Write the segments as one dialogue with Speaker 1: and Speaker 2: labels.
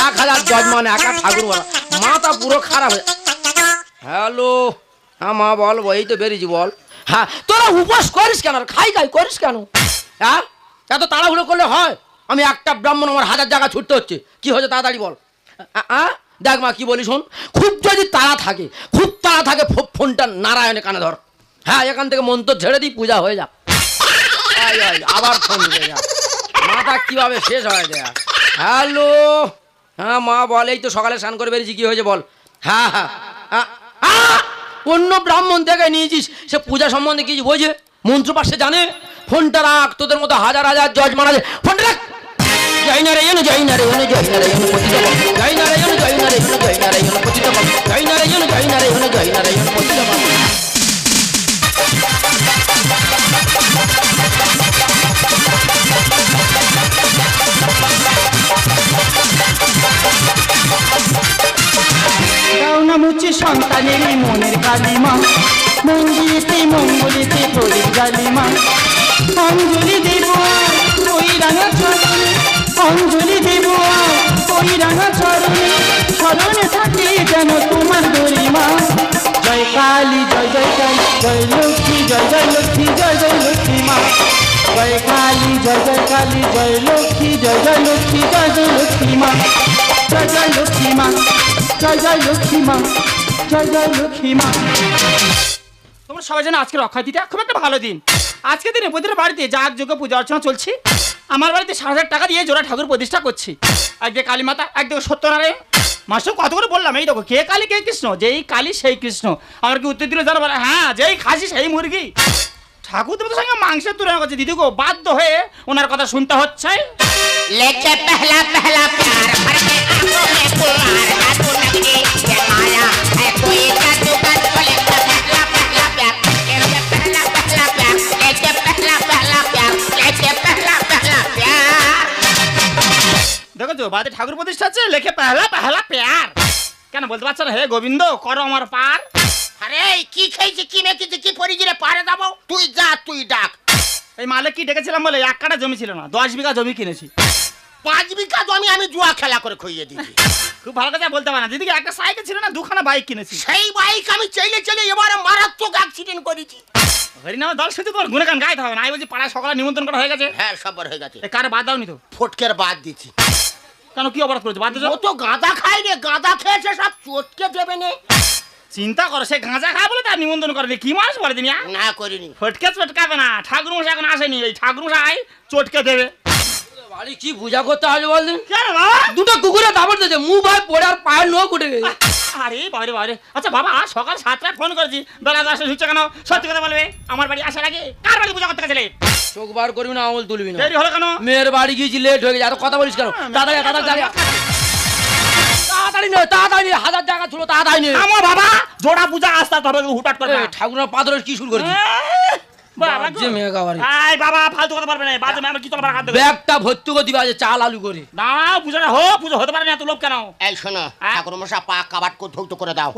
Speaker 1: এক হাজার যজমান একা ঠাকুর বলা মাথা পুরো খারাপ হয়ে হ্যালো হ্যাঁ মা বল এই তো বেরিয়েছি বল হ্যাঁ তোরা উপোস করিস কেন খাই খাই করিস কেন হ্যাঁ এত তাড়াহুড়ো করলে হয় আমি একটা ব্রাহ্মণ আমার হাজার জায়গা ছুটতে হচ্ছে কি হয়েছে তাড়াতাড়ি বল হ্যাঁ দেখ মা কি বলি শোন খুব যদি তাড়া থাকে খুব তাড়া থাকে ফোনটা নারায়ণে কানে ধর হ্যাঁ এখান থেকে মন্ত্র ছেড়ে দিই পূজা হয়ে যা আয়, আয়, আবার ফোন দিয়ে মাথা কীভাবে শেষ হয়ে যায় হ্যালো? হ্যাঁ মা, বল তো সকালে স্নান করে বেরিয়েছি, কি হয়েছে বল? হ্যাঁ হ্যাঁ আ! অন্য ব্রাহ্মণ থেকে নিয়েছিস, সে পূজা সম্বন্ধে কিছু বোঝে মন্ত্র পাশে জানে? ফোনটা রাখ, তোদের মতো হাজার হাজার জজ মারা যায়। ফোনটা রাখ! জয় না রে এনো জয় না রে জয় না রে এনো পতিত বল জয় না রে এনো জয়
Speaker 2: সন্তানের মনের কালিমা। মঙ্গলিতে মঙ্গলিতে প্রদীপ জালিমা অঞ্জলি দেব ওই রাঙা চরণে। অঞ্জলি দেব ওই রাঙা চরণে। স্মরণে থাকে যেন তোমার গরিমা। জয় কালী, জয় জয় কালী, জয় লক্ষ্মী, জয় জয় লক্ষ্মী, জয় জয় লক্ষ্মী মা। জয় কালী, জয় জয় কালী, জয় লক্ষ্মী, জয় জয় লক্ষ্মী, জয় জয় লক্ষ্মী মা। জয় জয় লক্ষ্মী মা, জয় জয় লক্ষ্মী মা। জয় জয় তোমরা সবাই জানো আজকে অক্ষয় দিতে খুব একটা ভালো দিন। আজকে দিনে প্রতিটা বাড়িতে যাগ যোগ্য পূজা অর্চনা চলছে, আমার বাড়িতে সাত হাজার টাকা দিয়ে জোড়া ঠাকুর প্রতিষ্ঠা করছি। একদিকে কালী মাতা, একদিকে সত্যনারায়ণ। মাস্টার কত করে বললাম, এই দেখো, কে কালী, কে কৃষ্ণ? যেই কালী, সেই কৃষ্ণ। আমার কি উত্তর দিল জানো হ্যাঁ যেই খাসি, সেই মুরগি। ঠাকুর দেবতার সঙ্গে মাংসের তুলনা করছে দিদি গো বাধ্য হয়ে ওনার কথা শুনতে হচ্ছে
Speaker 3: लेके पहला पहला प्यार भर के आंखों में कुमार जादू नगरी ये माया है कोई जादूगर बोले तो पहला पहला प्यार लेके पहला पहला प्यार लेके पहला पहला प्यार लेके पहला पहला प्यार
Speaker 2: দেখো তো বাদে ঠাকুর প্রতিষ্ঠা আছে লেখে পেহলা পেহলা প্যার কেন বলতে পারছো না হে গোবিন্দ করো আমার পার
Speaker 3: আরে কি খেয়েছি কি মেখেছি কি পরিজিরে পারে যাব? তুই যা তুই ডাক।
Speaker 2: এই মালে কি ডেকেছিলাম বলে? এক কাটা জমি ছিল না দশ বিঘা জমি কিনেছি।
Speaker 3: পাঁচ বিঘা জমি আমি জুয়া খেলা করে খুইয়ে দিয়েছি।
Speaker 2: খুব ভালো কথা বলতে পারে না। দিদিকে একটা সাইকেল ছিল না দুখানা বাইক কিনেছি।
Speaker 3: সেই বাইক আমি চলে চলে এবারে মারাত্মক অ্যাক্সিডেন্ট করেছি।
Speaker 2: হরিনামা দল শুধু তোর গুণগান গাইতে হবে না। আমি বলছি পাড়ায় সকালে নিমন্ত্রণ করা হয়ে গেছে।
Speaker 3: হ্যাঁ সবার হয়ে গেছে।
Speaker 2: এ কারে বাদ দাওনি তো?
Speaker 3: ফটকের বাদ দিছি
Speaker 2: কেন কি অপরাধ করেছে? বাদ দিয়েছ?
Speaker 3: ও তো গাঁদা খাই রে গাঁদা খেয়েছে সব চটকে দেবে নে।
Speaker 2: চিন্তা করো সে গাঁজা খায় বলে তার নিমন্ত্রণ করেনি। কি মানুষ বলে দিনি
Speaker 3: না করিনি।
Speaker 2: ফটকে চটকাবে না ঠাকুর মশাই এখন আসেনি এই ঠাকুর মশাই চটকে দেবে।
Speaker 1: বাড়ি কি পূজা করতে হবে বলদিন
Speaker 2: কেন বাবা?
Speaker 1: দুটো কুকুরে দাবর দিয়েছে মুখ ভাই পড়ে আর পায়ের নোক উঠে গেছে।
Speaker 2: আরে বাবারে বাবারে আচ্ছা বাবা সকাল সাতটায় ফোন করেছি। বেলা দশটা ঢুকছে কেন? সত্যি কথা বলবে আমার বাড়ি আসার আগে কার বাড়ি পূজা করতে গেছিলে?
Speaker 1: চোখ বার করবি না আমল তুলবি না।
Speaker 2: দেরি হলো কেন?
Speaker 1: মেয়ের বাড়ি গিয়েছি লেট হয়ে গেছে এত কথা বলিস কেন? দাদা দাদা তাড়াতাড়ি তাড়াতাড়ি নে তাড়াতাড়ি নে, হাজার টাকা ছিল তাড়াতাড়ি নে।
Speaker 2: আমার বাবা জোড়া পূজা আসতে হবে হুটাট করবে
Speaker 1: ঠাকুরের পাথরের কি শুরু করেছি
Speaker 2: বাবা
Speaker 1: বাজে মেয়ে গাওয়ারে।
Speaker 2: আই বাবা ফালতু কথা পারবে না বাজে আমি কি তোমার হাত দেবে
Speaker 1: ব্যাগটা ভর্তি করে দিবা যে চাল আলু করে।
Speaker 2: না পূজাটা হো পুজো হতে পারে না এত লোক কেন?
Speaker 3: এই শোনো
Speaker 2: হ্যাঁ?
Speaker 3: ঠাকুর মশা পা কাবাট করে ধৌত করে দাও।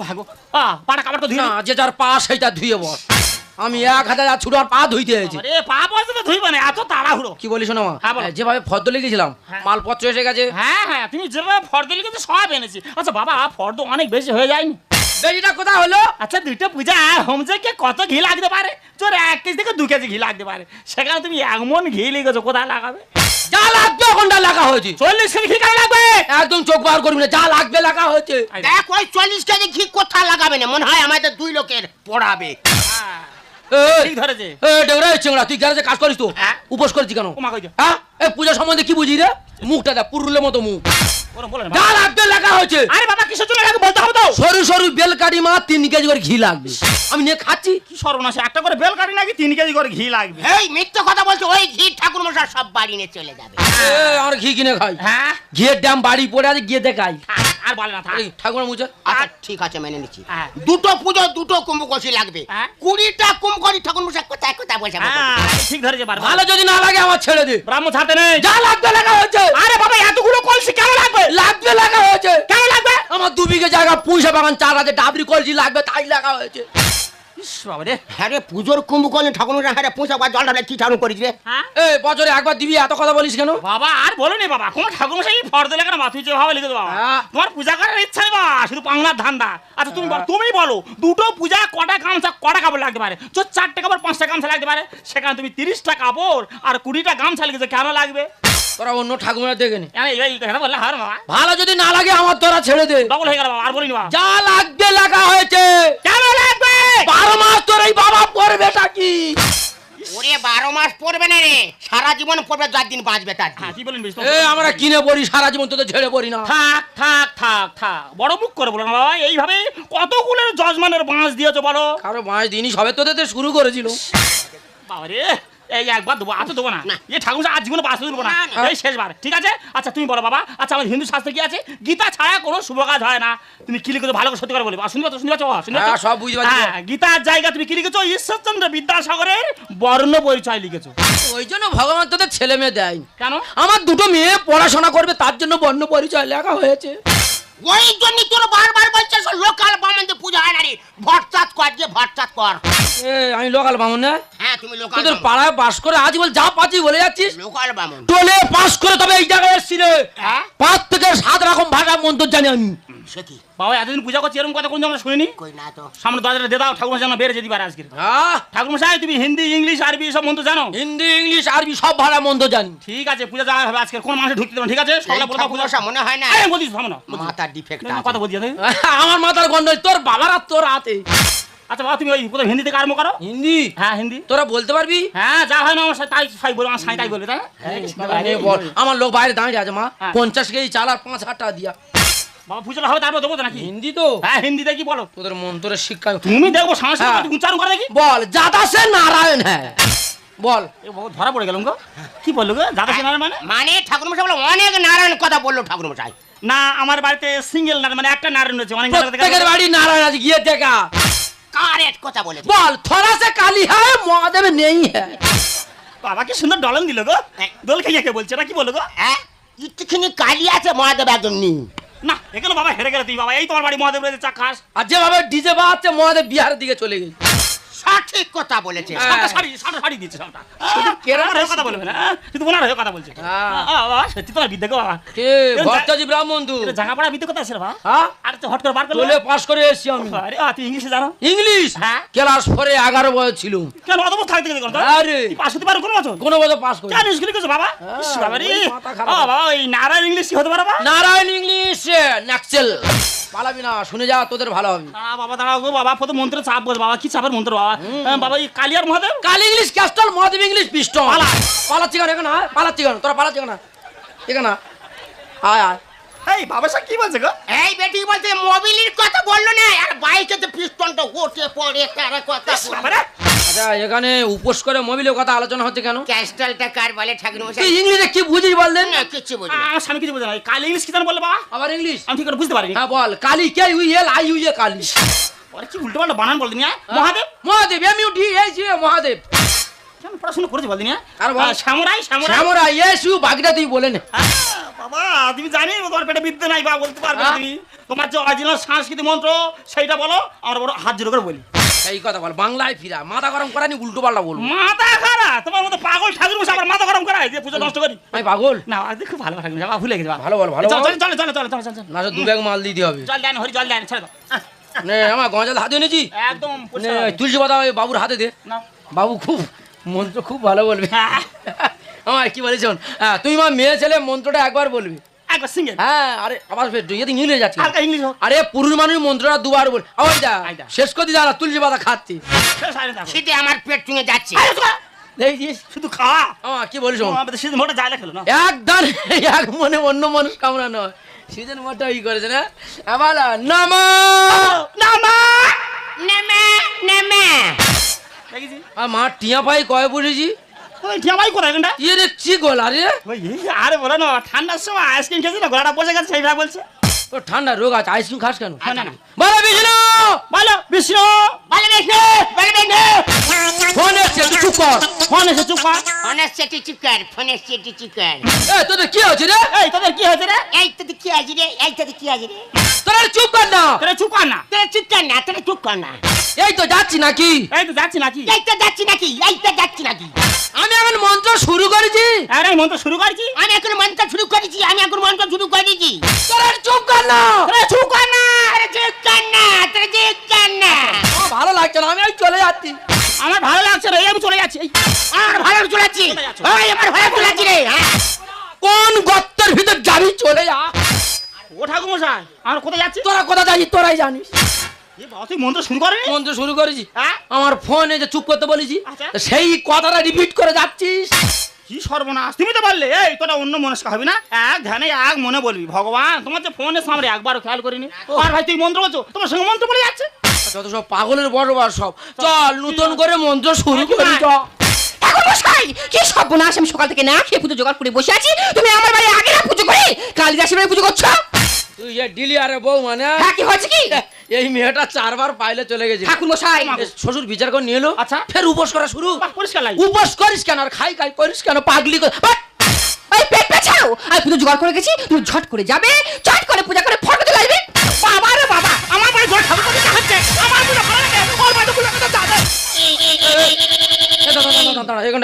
Speaker 2: তো ধুই
Speaker 1: না। যে যার পা সেইটা ধুয়ে বস। আমি এক হাজার ছুটো আর পা ধুইতে হয়েছে
Speaker 2: আরে পা পয়সা তো ধুইবে না এত তাড়াহুড়ো।
Speaker 1: কি বলিস না মা
Speaker 2: হ্যাঁ, বলো।
Speaker 1: যেভাবে ফর্দ লিখেছিলাম
Speaker 2: হ্যাঁ।
Speaker 1: মালপত্র এসে গেছে।
Speaker 2: হ্যাঁ হ্যাঁ তুমি যেভাবে ফর্দ লিখেছো সব এনেছি। আচ্ছা বাবা ফর্দ অনেক বেশি হয়ে যায়নি।
Speaker 1: হলো?
Speaker 2: আচ্ছা দুইটা পূজা কত ঘি লাগতে পারে? তোর এক কেজি থেকে দু কেজি ঘি লাগতে পারে। সেখানে তুমি এমন ঘি লিখেছো কোথায় লাগাবে?
Speaker 1: যা লাগবে ওখানটা লাগা হয়েছে।
Speaker 2: চল্লিশ কেজি ঘি কেন লাগবে?
Speaker 1: একদম চোখ বার করবি না যা লাগবে লাগা হয়েছে।
Speaker 3: দেখ ওই চল্লিশ কেজি ঘি কোথায় লাগাবে না? মনে হয় আমাদের দুই লোকের পড়াবে।
Speaker 1: তুই গ্যারেজে কাজ করিস তো?
Speaker 2: হ্যাঁ।
Speaker 1: উপোস করেছি কেন?
Speaker 2: ওমা কই যা।
Speaker 1: হ্যাঁ? এই পূজা সম্বন্ধে কি বুঝি রে? মুখটা দেখ পুরুলের মতো মুখ।
Speaker 2: ওরম বলে না
Speaker 1: যা লাগবে লেখা হয়েছে।
Speaker 2: আরে বাবা কিসের জন্য লাগে বলতে হবে তো।
Speaker 1: সরু সরু বেলকাটি মা তিন কেজি করে ঘি লাগবে। আমি নিয়ে খাচ্ছি।
Speaker 2: কি সর্বনাশ একটা করে বেল কাটি নাকি তিন কেজি করে ঘি লাগবে?
Speaker 3: এই মিথ্যে কথা বলছে ওই ঘি ঠাকুর মশা সব বাড়ি নিয়ে চলে যাবে।
Speaker 1: এ, ঘি কিনে খাই।
Speaker 2: হ্যাঁ?
Speaker 1: ঘিয়ের ড্যাম বাড়ি পড়ে আছে গিয়ে দেখাই।
Speaker 2: থাক, আর বলে না থাক।
Speaker 1: ঠাকুর মুছে।
Speaker 3: আচ্ছা ঠিক আছে মেনে নিচ্ছি।
Speaker 2: হ্যাঁ।
Speaker 3: দুটো পুজো দুটো কুম্ভকষি লাগবে।
Speaker 2: হ্যাঁ।
Speaker 3: কুড়িটা কুম্ভকরি ঠাকুর মশা কোথায় কোথায় বসে
Speaker 2: হ্যাঁ ঠিক ধরেছে বার
Speaker 1: ভালো যদি না লাগে আমার ছেড়ে দে।
Speaker 2: ব্রাহ্মণ ছাতে নেই।
Speaker 1: যা লাগবে লেখা হয়েছে।
Speaker 2: আরে বাবা এতগুলো কলসি কেন লাগবে?
Speaker 1: লাগবে লেখা হয়েছে।
Speaker 2: কেন লাগবে?
Speaker 1: আমার দু বিঘে জায়গা পুঁইশা বাগান চার হাজার ডাবরি কলসি লাগবে তাই লাগা হয়েছে।
Speaker 3: হ্যাঁ রে পুজোর হ্যাঁ রে পয়সা বা জল কি ঠাকুর করিস রে।
Speaker 2: হ্যাঁ?
Speaker 1: এ বছরে একবার দিবি এত কথা বলিস কেন?
Speaker 2: বাবা আর বলো নি বাবা কোনো ঠাকুর মশাই ফর্দ লেখা না তুই যেভাবে লিখে বাবা। তোমার পূজা করার ইচ্ছা নেই বাবা শুধু বাংলার ধান্দা। আচ্ছা তুমি বলো তুমি বলো দুটো পূজা কটা গামছা কটা কাপড় লাগতে পারে? তো চারটে কাপড় পাঁচটা গামছা লাগতে পারে। সেখানে তুমি তিরিশটা কাপড় আর কুড়িটা গামছা লিখেছো কেন লাগবে?
Speaker 1: তোরা অন্য ঠাকুমারা দেখে নি।
Speaker 2: বললে হার বাবা।
Speaker 1: ভালো যদি না লাগে আমার তোরা ছেড়ে দে।
Speaker 2: ডবল হয়ে গেল আর বলিনি
Speaker 1: যা লাগবে লাগা হয়েছে।
Speaker 2: কেন লাগবে?
Speaker 1: বারো মাস তোর এই বাবা পড়বেটা কি?
Speaker 3: ওরে বারো মাস পড়বে না রে সারা জীবন পড়বে যার দিন বাঁচবে তার
Speaker 2: হ্যাঁ কি বলেন বেশ
Speaker 1: এ আমরা কিনে পড়ি সারা জীবন তোদের ছেড়ে পড়ি না।
Speaker 2: থাক থাক থাক থাক বড় মুখ করে বলো না বাবা এইভাবে কতগুলো জজমানের বাঁশ দিয়েছ বলো?
Speaker 1: কারও বাঁশ দিনই সবে তোদের তো শুরু করেছিল।
Speaker 2: বাবা রে এই একবার দেবো আজ দেবো না। এই ঠাকুর জীবনে দেবো না। এই শেষবার। ঠিক আছে? আচ্ছা তুমি বলো বাবা। আচ্ছা আমার হিন্দু শাস্ত্রে কি আছে? গীতা ছাড়া কোনো শুভ কাজ হয় না। তুমি কি লিখেছো? ভালো করে সত্যি করে বলি শুনতে পাচ্ছ শুনতে পাচ্ছ? শুনতে
Speaker 1: হ্যাঁ, সব বুঝতে পারছি।
Speaker 2: হ্যাঁ, গীতার জায়গা তুমি কি লিখেছো? ঈশ্বরচন্দ্র বিদ্যাসাগরের বর্ণ পরিচয় লিখেছো।
Speaker 1: ওই জন্য ভগবান তোদের ছেলে মেয়ে দেয়
Speaker 2: কেন?
Speaker 1: আমার দুটো মেয়ে পড়াশোনা করবে তার জন্য বর্ণ পরিচয় লেখা হয়েছে।
Speaker 3: ওই জন্য তোর বারবার বলছে লোকাল বামনতে পূজা হয় না রে। ভট্টাত কর যে ভট্টাত কর।
Speaker 1: এ আমি লোকাল বামন না?
Speaker 3: হ্যাঁ তুমি লোকাল
Speaker 1: তোদের পাড়ায় বাস করে আজ বল যা পাচ্ছি বলে যাচ্ছিস?
Speaker 3: লোকাল বামন।
Speaker 1: টোলে পাস করে তবে এই জায়গায় এসছি রে।
Speaker 3: হ্যাঁ?
Speaker 1: পাঁচ থেকে সাত রকম ভাষা মন্তর জানি আমি।
Speaker 3: সে কি?
Speaker 2: বাবা এতদিন পূজা করছি এরকম কথা কোন আমরা শুনিনি?
Speaker 3: কই না তো।
Speaker 2: সামনে দরজাটা দিয়ে দাও ঠাকুর যেন বেড়ে যেতে পারে আজকে
Speaker 1: হ্যাঁ
Speaker 2: ঠাকুর মশাই তুমি হিন্দি ইংলিশ আরবি সব মন্ত্র জানো?
Speaker 1: হিন্দি ইংলিশ আরবি সব ভাষা মন্দ জানি।
Speaker 2: ঠিক আছে পূজা যাওয়া হবে আজকে কোন মানুষ ঢুকতে দেবেন ঠিক আছে? সকালে বলে পূজা
Speaker 3: মনে হয় না
Speaker 2: এই, বলছি থামো না
Speaker 3: ডিফেক্ট
Speaker 2: না, না, কথা বলছি
Speaker 1: আমার মাথার গন্ড তোর বাবার আর তোর হাতে।
Speaker 2: আচ্ছা বাবা তুমি ওই প্রথম হিন্দিতে আরম্ভ করো?
Speaker 1: হিন্দি?
Speaker 2: হ্যাঁ হিন্দি।
Speaker 1: তোরা বলতে পারবি?
Speaker 2: হ্যাঁ যা হয় না আমার তাই সাই বলবে আমার সাই তাই বলবে তাই
Speaker 1: বল, আমার লোক বাইরে দাঁড়িয়ে আছে মা।
Speaker 2: হ্যাঁ।
Speaker 1: পঞ্চাশ কেজি চাল আর পাঁচ হাজার টাকা দিয়া।
Speaker 2: বাবা পুজোটা হবে তারপর দেবো তো নাকি?
Speaker 1: হিন্দি তো।
Speaker 2: হ্যাঁ হিন্দিতে কি বলো?
Speaker 1: তোদের মন্ত্রের শিক্ষা।
Speaker 2: তুমি দেখব সংস্কৃত
Speaker 1: হ্যাঁ।
Speaker 2: উচ্চারণ করে দেখি।
Speaker 1: বল যাদা সে নারায়ণ হ্যাঁ। বল।
Speaker 2: ধরা পড়ে গেলাম গো। কি বলল গো? দাদা সিনার মানে?
Speaker 3: মানে ঠাকুর মশাই বলে অনেক নারায়ণ কথা বলল ঠাকুর মশাই
Speaker 2: না আমার বাড়িতে সিঙ্গেল নারায়ণ মানে একটা নারায়ণ রয়েছে অনেক নারায়ণ
Speaker 1: প্রত্যেকের বাড়ি নারায়ণ আছে গিয়ে দেখা।
Speaker 3: কারেক্ট কথা বলেছে।
Speaker 1: বল থোড়া সে কালি হ্যাঁ মহাদেব নেই হ্যাঁ।
Speaker 2: বাবা কি সুন্দর ডলন দিল গো। দোল খেয়ে কে বলছে না কি বলো গো?
Speaker 3: হ্যাঁ একটুখানি কালি আছে মহাদেব একদম নেই।
Speaker 2: না, এখানে বাবা হেরে গেলে তুই বাবা, এই তোমার বাড়ি মহাদেব রয়েছে চা খাস
Speaker 1: আর যেভাবে ডিজে বাজছে মহাদেব বিহারের দিকে চলে গেছে।
Speaker 3: সঠিক কথা বলেছে।
Speaker 1: হ্যাঁ।
Speaker 2: শাড়ি সাতটা শাড়ি দিচ্ছে সাতটা
Speaker 1: শুধু কেরালা
Speaker 2: কথা বলবে না হ্যাঁ? শুধু ওনার হয়ে কথা বলছে।
Speaker 1: হ্যাঁ।
Speaker 2: আ, আ, বাবা সত্যি তোমার বিদ্যে গো বাবা
Speaker 1: কে? ভট্টাজি ব্রাহ্মণ তু।
Speaker 2: জাঙ্গাপাড়া বিদ্যে কথা আছে বাবা
Speaker 1: হ্যাঁ?
Speaker 2: আর তো হট করে বার করলে?
Speaker 1: চলে পাস করে এসছি আমি।
Speaker 2: আরে তুই ইংলিশে জানো?
Speaker 1: ইংলিশ?
Speaker 2: হ্যাঁ।
Speaker 1: ক্লাস ছিল।
Speaker 2: কেন অত বছর থাকতে গেলে কোন
Speaker 1: আরে
Speaker 2: তুই হতে পারো কোন বছর?
Speaker 1: কোনো বছর পাস করে
Speaker 2: কেন স্কুলে গেছো বাবা?
Speaker 1: হ্যাঁ,
Speaker 2: ইস, বাবা রে বাবা নারায়ণ ইংলিশ কি হতে পারে বাবা
Speaker 1: নারায়ণ ইংলিশ নাকচেল পালাবি না শুনে যা তোদের ভালো হবে।
Speaker 2: দাঁড়া বাবা দাঁড়াও গো বাবা প্রথম মন্ত্র চাপ বল বাবা কি চাপের মন্ত্র বাবা? হ্যাঁ, বাবা এই কালিয়ার Mahadev?
Speaker 1: Kali English castle Mahadev English pistol.
Speaker 2: পালা।
Speaker 1: পালাচ্ছি কেন এখানে? আয়, পালাচ্ছি কেন? তোরা পালাচ্ছি কেন? এখানে। আয় আয়।
Speaker 2: এই বাবা সব কি বলছে গো?
Speaker 3: এই বেটি বলছে মোবিলের কথা বলল না আর বাইকে তো পিস্টনটা ওঠে পড়ে তারা কথা
Speaker 2: ইস,
Speaker 1: আচ্ছা এখানে উপোস করে মোবিলের কথা আলোচনা হচ্ছে কেন?
Speaker 3: ক্যাস্টালটা কার বলে ঠাকুর
Speaker 1: তুই ইংলিশে কি বুঝিস বললেন?
Speaker 3: না কিচ্ছু বুঝি
Speaker 2: আমার স্বামী কিছু বোঝে না। কালি ইংলিশ কি জানো বাবা?
Speaker 1: আবার ইংলিশ?
Speaker 2: আমি ঠিক করে বুঝতে পারিনি।
Speaker 1: হ্যাঁ বল Kali K U L I U A Kali.
Speaker 2: ওরে কি উল্টো পাল্টা বানান বলদিনি হ্যাঁ। Mahadev?
Speaker 1: Mahadev M U D H U Mahadev.
Speaker 2: কেন পড়াশোনা করেছি বলদিনি হ্যাঁ
Speaker 1: আর বল।
Speaker 2: শ্যামরাই শ্যামরাই
Speaker 1: শ্যামরা ইয়েস বাকিটা তুই বলে নে।
Speaker 2: আহ, বাবা তুমি জানি তোমার পেটে বিদ্যে নাই বাবা বলতে পারবে না? তুমি। তোমার যে অরিজিনাল সাংস্কৃতিক মন্ত্র সেইটা বলো আমরা বড় হাত জোর করে বলি।
Speaker 1: এই কথা বল বাংলায় ফিরা। মাথা গরম করানি উল্টো পাল্টা বলব।
Speaker 2: মাথা খারা তোমার মতো পাগল ঠাকুর বসে আমার মাথা গরম করায় যে পুজো নষ্ট করি।
Speaker 1: আমি পাগল?
Speaker 2: না আজ খুব ভালো ঠাকুর বাবা ভুলে গেছি
Speaker 1: ভালো বল, ভালো
Speaker 2: চল
Speaker 1: বল।
Speaker 2: চল চল চল চল চল চল
Speaker 1: না দু ব্যাগ মাল দিতে হবে।
Speaker 2: জল দেন হরি জল দেন ছেড়ে দাও।
Speaker 1: নে আমার গঞ্জাল হাতে এনেছি।
Speaker 2: একদম।
Speaker 1: তুলসী পাতা ওই বাবুর হাতে দে।
Speaker 2: না।
Speaker 1: বাবু খুব মন্ত্র খুব ভালো বলবে।
Speaker 2: হ্যাঁ,
Speaker 1: আমার কি বলে শোন হ্যাঁ তুই মা মেয়ে ছেলে মন্ত্রটা একবার বলবি।
Speaker 2: একবার সিঙ্গেল
Speaker 1: হ্যাঁ আরে আবার ইংলিশ যাচ্ছে
Speaker 2: হালকা ইংলিশ
Speaker 1: আরে পুরুষ মানুষ মন্ত্রটা দুবার বল আবার যা শেষ করে দাঁড়া তুলসী পাতা খাচ্ছি।
Speaker 3: আমার পেট চুঙে যাচ্ছে।
Speaker 2: শুধু খাওয়া
Speaker 1: কি বলিস শোন?
Speaker 2: মোটা যায় খেলো না।
Speaker 1: এক এক মনে অন্য মানুষ কামড়া নয়। সিজন মোটা ই করেছে না? আবার নামা!
Speaker 2: না মা
Speaker 3: নেমে। নেমে
Speaker 1: মা টিয়া পাই কয়ে বসেছি
Speaker 2: ভাই কোথায় এখানটা
Speaker 1: ইয়ে রে কি গলা রে?
Speaker 2: আরে বলো না ঠান্ডার সময় আইসক্রিম খেয়েছি না? গলাটা বসে গেছে সেইভাবে বলছে।
Speaker 1: তোর ঠান্ডা রোগ আছে আইসক্রিম খাস কেন। বলো বিষ্ণু
Speaker 2: বলো বিষ্ণু
Speaker 3: বলে বিষ্ণু বলে বিষ্ণু
Speaker 1: ফোন এসছে তুই চুপ কর
Speaker 2: ফোন এসে চুপ কর
Speaker 3: ফোনের সেটি চিকার ফোনের সেটি চিকার
Speaker 1: এ তোদের কি হচ্ছে রে
Speaker 2: এই তোদের কি হয়েছে রে
Speaker 3: এই তো কি আছে রে এই তো কি আছে রে
Speaker 1: তোরা চুপ কর না
Speaker 2: তোরা চুপ কর না
Speaker 3: তোরা চুপ কর না তোরা চুপ কর না
Speaker 1: এই তো যাচ্ছি নাকি
Speaker 2: এই তো যাচ্ছি নাকি
Speaker 3: এই তো যাচ্ছি নাকি এই তো যাচ্ছি নাকি
Speaker 1: আমি শুরু করেছি।
Speaker 2: আরে মন তো শুরু করছি?
Speaker 3: আমি এখন মন্ত্র শুরু করেছি আমি এখন মন্ত্র শুরু করেছি।
Speaker 1: তোরা চুপ কর না।
Speaker 2: তোরা চুপ কর না
Speaker 3: তোরা চুপ কর না তোরা চুপ কর না।
Speaker 1: আমার ভালো লাগছে না আমি ওই চলে যাচ্ছি।
Speaker 2: আমার ভালো লাগছে রে এই আমি চলে যাচ্ছি
Speaker 3: আমার ভালো চলেছি ওই আমার ভালো চলেছি রে হ্যাঁ।
Speaker 1: কোন গর্তের ভিতর যাবি চলে যা।
Speaker 2: ও ঠাকুর মশাই আমরা কোথায় যাচ্ছি?
Speaker 1: তোরা কোথায় যাচ্ছিস? তোরাই জানিস।
Speaker 2: তুই মন্ত্র শুরু করেনি?
Speaker 1: মন্ত্র শুরু করেছি।
Speaker 2: হ্যাঁ?
Speaker 1: আমার ফোনে যে চুপ করতে বলেছি।
Speaker 2: আচ্ছা।
Speaker 1: সেই কথাটা রিপিট করে যাচ্ছিস?
Speaker 2: কি সর্বনাশ তুমি তো বললে এই তোরা অন্য মনস্ক হবি না? এক ধ্যানে এক মনে বলবি ভগবান তোমার যে ফোনের সামনে একবারও খেয়াল করিনি। আর ভাই তুই মন্ত্র বলছো? তোমার সঙ্গে মন্ত্র বলে যাচ্ছে।
Speaker 1: যত সব পাগলের বড় বড় সব চল নতুন করে মন্ত্র শুরু করি চল।
Speaker 3: মশাই কি সর্বনাশ আমি সকাল থেকে না খেয়ে পুজো জোগাড় করে বসে আছি। তুমি আমার বাড়ি আগে না পুজো করে কালিদাসের বাড়ি পুজো করছ?
Speaker 1: তুই যে ডিলি আরে বউ মানে
Speaker 3: হ্যাঁ কি হয়েছে কি?
Speaker 1: এই মেয়েটা চারবার পাইলে চলে গেছে।
Speaker 3: ঠাকুর মশাই।
Speaker 1: শ্বশুর বিচার করে নিয়ে এলো
Speaker 2: আচ্ছা।
Speaker 1: ফের উপোস করা শুরু।
Speaker 2: পরিষ্কার লাগে
Speaker 1: উপোস করিস কেন? আর খাই খাই করিস কেন? পাগলি
Speaker 3: পেট পেছাও আমি পুজো জোগাড় করে গেছি তুমি ঝট করে যাবে চট করে পূজা করে ফটো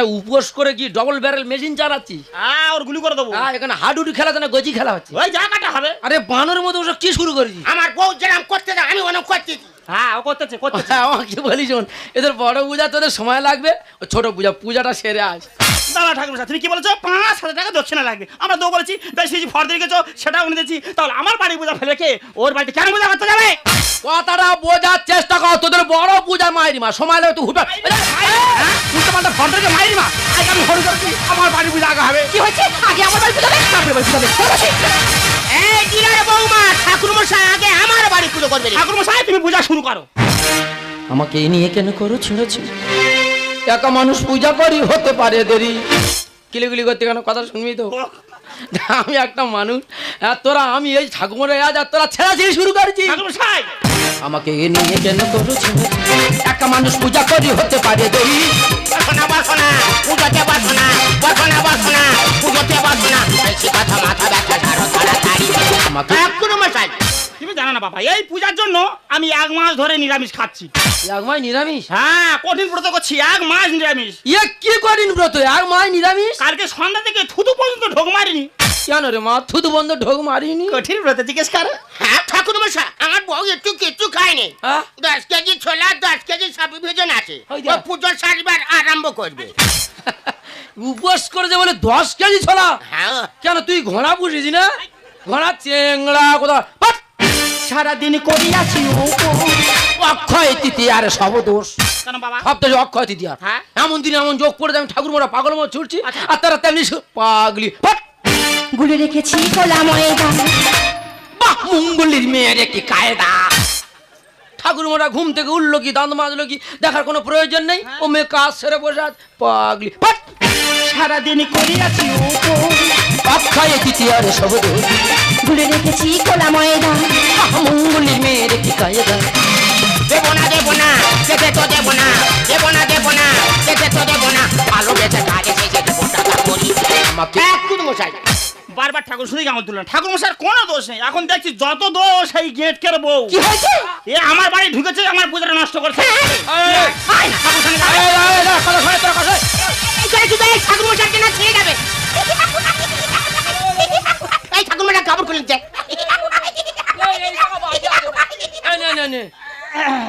Speaker 1: এখানে উপোস করে কি ডবল ব্যারেল মেশিন চালাচ্ছি
Speaker 2: হ্যাঁ ওর গুলি করে দেবো।
Speaker 1: হ্যাঁ এখানে হাডুডু খেলা না গজি খেলা হচ্ছে।
Speaker 2: ওই জায়গাটা হবে।
Speaker 1: আরে বানর মতো ওসব কি শুরু করেছি
Speaker 3: আমার বউ যেরকম করতে দাও আমি ওরকম করতে
Speaker 2: হ্যাঁ ও করতেছে করতেছে।
Speaker 1: হ্যাঁ, আমাকে বলি শোন এদের বড় পূজা তোদের সময় লাগবে ও ছোট পূজা পূজাটা সেরে আস
Speaker 2: দাদা ঠাকুর তুমি কি বলেছ? পাঁচ হাজার টাকা দক্ষিণা লাগবে। আমরা দো বলেছি বেশি ফর্দ রেখেছো সেটাও নিয়ে দিচ্ছি তাহলে আমার বাড়ি পূজা ফেলে কে? ওর বাড়িতে কেন পূজা করতে যাবে?
Speaker 1: কথাটা বোঝার চেষ্টা কর তোদের বড় পূজা মায়েরি মা সময় লাগবে তুই হুবে
Speaker 2: উল্টো পাল্টা ফর্দ রেখে মাইরি মা। আজ আমি ফোন করছি আমার বাড়ি পূজা আগে হবে।
Speaker 3: কি হয়েছে? আগে আমার বাড়ি পুজো হবে? তারপরে বাড়ি পুজো। এই দিনার বৌমা ঠাকুর মশাই আগে আমার বাড়ি পুজো করবে রে।
Speaker 2: ঠাকুর মশাই তুমি পূজা শুরু করো।
Speaker 1: আমাকে এই নিয়ে কেন করো ছেড়েছি একা মানুষ পূজা করি হতে পারে দেরি। কিলিগুলি করতে কেন? কথা শুনবি তো? আমি একটা মানুষ। আর তোরা আমি এই ঠাকুমারে আজ আর তোরা ছেড়াছেড়ি শুরু করেছি। আমাকে এ নিয়ে কেন করো ছেড়েছি একা মানুষ পূজা করি হতে পারে দেরি।
Speaker 3: বসনা বসনা পুজোতে বসনা বসনা বসনা পুজোতে বসনা। বেশি কথা মাথা ব্যথা ছাড়ো তাড়াতাড়ি।
Speaker 1: আমাকে
Speaker 2: বাবা। এই পূজার জন্য আমি এক মাস ধরে নিরামিষ খাচ্ছি।
Speaker 1: এক মাই নিরামিষ?
Speaker 2: হ্যাঁ কঠিন ব্রত করছি এক মাস নিরামিষ।
Speaker 1: ইয়ে কি করিন ব্রত? এক মাই নিরামিষ?
Speaker 2: কালকে সন্ধ্যা থেকে থুতু পর্যন্ত ঢোক মারিনি।
Speaker 1: কেন রে মা থুতু বন্ধ ঢোক মারিনি?
Speaker 2: কঠিন ব্রত জিজ্ঞেস কর।
Speaker 3: হ্যাঁ ঠাকুর মশাই আমার বউ একটু কিচ্ছু খায়নি।
Speaker 1: হ্যাঁ?
Speaker 3: দশ কেজি ছোলা দশ কেজি সাবি ভেজন আছে
Speaker 1: ওই
Speaker 3: ও। পুজো সারিবার আরম্ভ করবে।
Speaker 1: উপোস করেছে বলে দশ কেজি ছলা?
Speaker 3: হ্যাঁ।
Speaker 1: কেন তুই ঘোড়া পুষিস না ঘোড়া চেংড়া কোথা পাট!
Speaker 4: সারাদিন করিয়াছি
Speaker 1: অক্ষয় তৃতীয়ার সব দোষ।
Speaker 2: কেন বাবা?
Speaker 1: সব অক্ষয় তৃতীয়ার।
Speaker 2: হ্যাঁ?
Speaker 1: এমন দিন এমন যোগ পড়ে আমি ঠাকুর মোড়া পাগল ছুটছি
Speaker 2: আচ্ছা।
Speaker 1: আর তারা তেমনি পাগলি। পাট!
Speaker 4: গুলে রেখেছি কোলা ময়দান
Speaker 1: বাহ মঙ্গলির মেয়ের একটি কায়দা। ঠাকুর ঘুম থেকে উঠল কি দাঁত মাজলো কি দেখার কোনো প্রয়োজন নেই? ও মেয়ে কাজ সেরে বসে আছে পাগলি!
Speaker 4: সারাদিন করিয়াছি
Speaker 1: অক্ষয় তৃতীয়ার সব দোষ।
Speaker 4: রেখেছি কোলা ময়দান।
Speaker 1: বাহ মঙ্গলির মেয়ের একটি কায়দা।
Speaker 3: দেবো না দেবো না যেতে তো দেবো না দেবো না দেবো না যেতে তো দেবো না ভালো বেঁচে কাজে সেই যেতে টাকা করি মশাই।
Speaker 2: বারবার ঠাকুর শুধু আমার তুললেন ঠাকুর মশার কোনো দোষ নেই। এখন দেখছি যত দোষ এই গেট কের বউ।
Speaker 3: কি হয়েছে?
Speaker 2: এ আমার বাড়ি ঢুকেছে আমার পূজাটা নষ্ট করছে। ঠাকুর
Speaker 3: করে কি দেয় ঠাকুর মশাইকে না ছেড়ে যাবে। এই ঠাকুর কাপড় খুলে
Speaker 1: নে।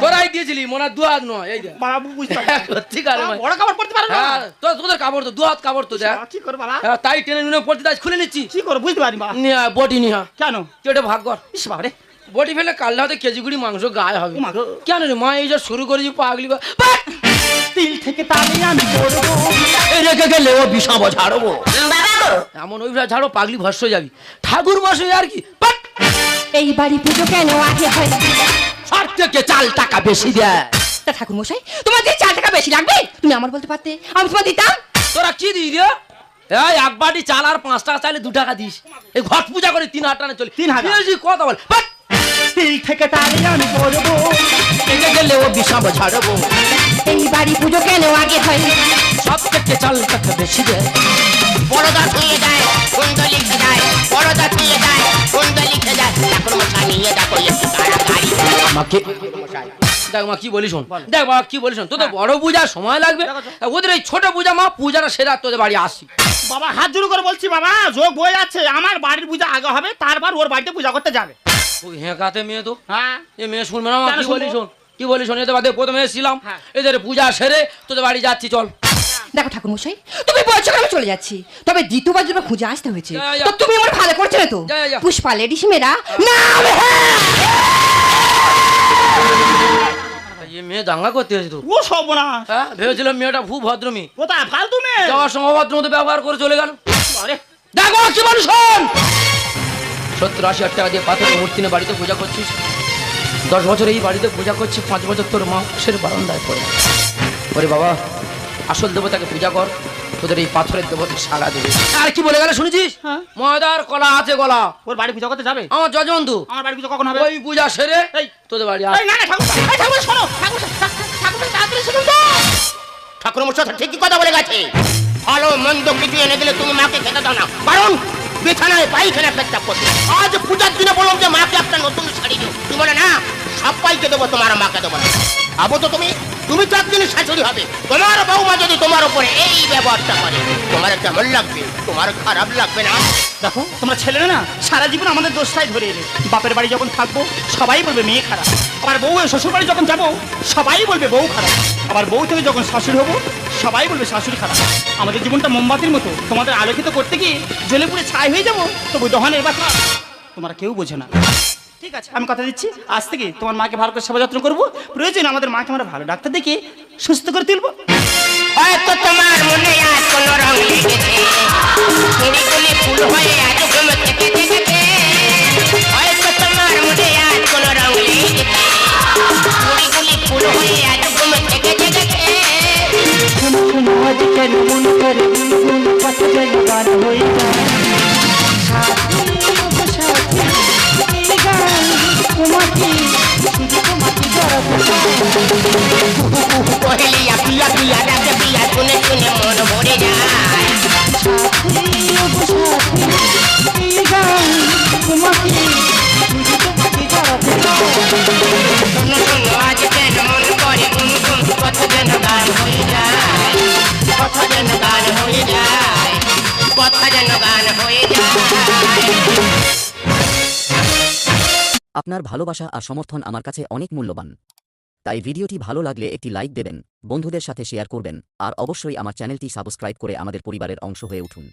Speaker 1: তোরাই দিয়েছিলি মনে হয় দু হাত নয় এই
Speaker 2: বাবা বুঝতে পারছি না। বড় কাপড় পড়তে পারো না?
Speaker 1: হ্যাঁ তো- তোদের কাপড়? তো দু হাত কাপড় তো দেখ।
Speaker 2: কি করো বাবা?
Speaker 1: হ্যাঁ, তাই টেনে নুনে পড়তে দাস খুলে নিচ্ছি।
Speaker 2: কি করো বুঝতে পারি বাবা।
Speaker 1: নিয়ে বডি
Speaker 2: কেন?
Speaker 1: কেটে ভাগ কর।
Speaker 2: ইস বাবা রে
Speaker 1: বডি ফেলে কাল হতে কেজি কুড়ি মাংস গায়ে হবে। কেন রে মা এই যে শুরু করেছি পাগলি!
Speaker 4: তিল থেকে তালে আমি
Speaker 1: এই রেখে গেলে ও বিষাব ঝাড়বো। এমন ওই ঝাড়ো পাগলি ভস্য যাবি। ঠাকুর মশাই আর কি!
Speaker 4: এই বাড়ি পুজো কেন আগে হয়
Speaker 1: সব থেকে চাল টাকা বেশি দেয়।
Speaker 3: তা ঠাকুর মশাই তোমার যে চার টাকা বেশি লাগবে? তুমি আমার বলতে পারতে আমি তোমার দিতাম।
Speaker 1: তোরা কি দিই রে? এই এক বাটি চাল আর পাঁচ টাকা চাইলে দু টাকা দিস। এই ঘট পূজা করে তিন হাজার টাকা চলে।
Speaker 2: তিন হাজার?
Speaker 1: কথা বল!
Speaker 4: তিল থেকে তালে আমি পড়ব
Speaker 1: একে গেলে ও বিষাম ছাড়বো
Speaker 3: এই বাড়ি পুজো কেন আগে হয়
Speaker 1: সব থেকে চাল টাকা বেশি দেয়।
Speaker 3: ছুঁয়ে যায় ছুঁয়ে যায় কুন্দলি খেজায় ঠাকুর মশাই নিয়ে দেখো একটু তাড়াতাড়ি।
Speaker 1: আমাকে দেখ মা কি বলিস শোন? দেখ মা কি বলিস শোন? তোদের বড় পূজার সময় লাগবে। ওদের এই ছোট পূজা মা পূজাটা সেরা তোদের বাড়ি আসি
Speaker 2: বাবা হাত করে বলছি বাবা যোগ বই আছে আমার বাড়ির পূজা আগে হবে তারপর ওর বাড়িতে পূজা করতে যাবে।
Speaker 1: ওই হেঁকাতে মেয়ে তো।
Speaker 2: হ্যাঁ।
Speaker 1: এ মেয়ে শুনবে না মা কি শোন? কি বলিস শোন? এদের বাদে প্রথমে এসেছিলাম।
Speaker 2: হ্যাঁ।
Speaker 1: এদের পূজা সেরে তোদের বাড়ি যাচ্ছি চল।
Speaker 5: দেখো ঠাকুর মশাই তুমি বলছো আমি চলে যাচ্ছি। তবে দ্বিতীয়বার জন্য খুঁজে আসতে হয়েছে। তো তুমি আমার ভালো করছ না তো। পুষ্পা লেডিস মেয়েরা না
Speaker 1: এ মেয়ে দাঙ্গা করতে তো।
Speaker 2: ও সব না
Speaker 1: হ্যাঁ ভেবেছিলাম মেয়েটা খুব
Speaker 2: কোথায়? ফালতু মেয়ে?
Speaker 1: যাওয়ার সময় ভদ্র মতো ব্যবহার করে চলে গেল।
Speaker 2: আরে।
Speaker 1: দেখো কি মানুষ সত্তর আশি হাজার টাকা দিয়ে পাথরের মূর্তি নিয়ে বাড়িতে পূজা করছিস। দশ বছর এই বাড়িতে পূজা করছি পাঁচ বছর তোর মা পাশের বারান্দায় পড়ে। ওরে বাবা আসল দেবতাকে পূজা কর তোদের এই পাথরের দেবতা সাগা দেবে। আর কি বলে গেল শুনেছিস?
Speaker 2: হ্যাঁ।
Speaker 1: ময়দার কলা আছে গলা।
Speaker 2: ওর বাড়ি পূজা করতে যাবে?
Speaker 1: আমার যজবন্ধু।
Speaker 2: আমার বাড়ি পূজা কখন হবে?
Speaker 1: ওই পূজা সেরে
Speaker 2: এই।
Speaker 1: তোদের বাড়ি
Speaker 2: এই না না ঠাকুর এই ঠাকুর শোনো ঠাকুর ঠাকুর তাড়াতাড়ি শুনুন তো।
Speaker 3: ঠাকুর মশাই তো ঠিকই কথা বলে গেছে। ভালো মন্দ কিছু এনে দিলে তুমি মাকে খেতে দাও না। কারণ বিছানায় পায়খানা পেচ্ছাপ করছে আজ পূজার দিনে বললাম যে মাকে একটা নতুন দেবো, তোমার মাকে দেবো তো তুমি তুমি তো একদিন শাশুড়ি হবে। তোমার বৌমা যদি তোমার উপরে এই ব্যবহারটা করে, তোমার কেমন লাগবে? তোমার খারাপ লাগবে না?
Speaker 2: দেখো না সারা জীবন আমাদের দোষটাই ধরে এলে বাপের বাড়ি যখন থাকব, সবাই বলবে মেয়ে খারাপ। বউ শ্বশুর বাড়ি যখন যাব, সবাই বলবে বউ খারাপ। আবার বউ থেকে যখন শাশুড়ি হব, সবাই বলবে শাশুড়ি খারাপ। আমাদের জীবনটা মোমবাতির মতো। তোমাদের আলোকিত করতে গিয়ে জ্বলে পুড়ে ছাই হয়ে যাব, তবু দহনের ব্যাপার তোমরা কেউ বোঝো না। ঠিক আছে। আমি কথা দিচ্ছি আজ থেকে তোমার মাকে ভালো করে সেবা যত্ন করব। প্রয়োজন আমাদের মাকে আমরা ভালো ডাক্তার দেখে সুস্থ করে তুলবো।
Speaker 3: হয়তো তোমার মনে আজ কোন রং লেগেছে ফুল হয়ে আজ ঘুম থেকে জেগেছে হয়তো তোমার মনে আজ কোন রং লেগেছে ফুল হয়ে আজ ঘুম থেকে জেগেছে
Speaker 4: শুনো শুনো মন করে যেন হয়ে যায়। চায়।
Speaker 3: পিয়া পিয়া ডাকে পিয়া
Speaker 6: আপনার ভালোবাসা আর সমর্থন আমার কাছে অনেক মূল্যবান। তাই ভিডিওটি ভালো লাগলে একটি লাইক দেবেন, বন্ধুদের সাথে শেয়ার করবেন, আর অবশ্যই আমার চ্যানেলটি সাবস্ক্রাইব করে আমাদের পরিবারের অংশ হয়ে উঠুন।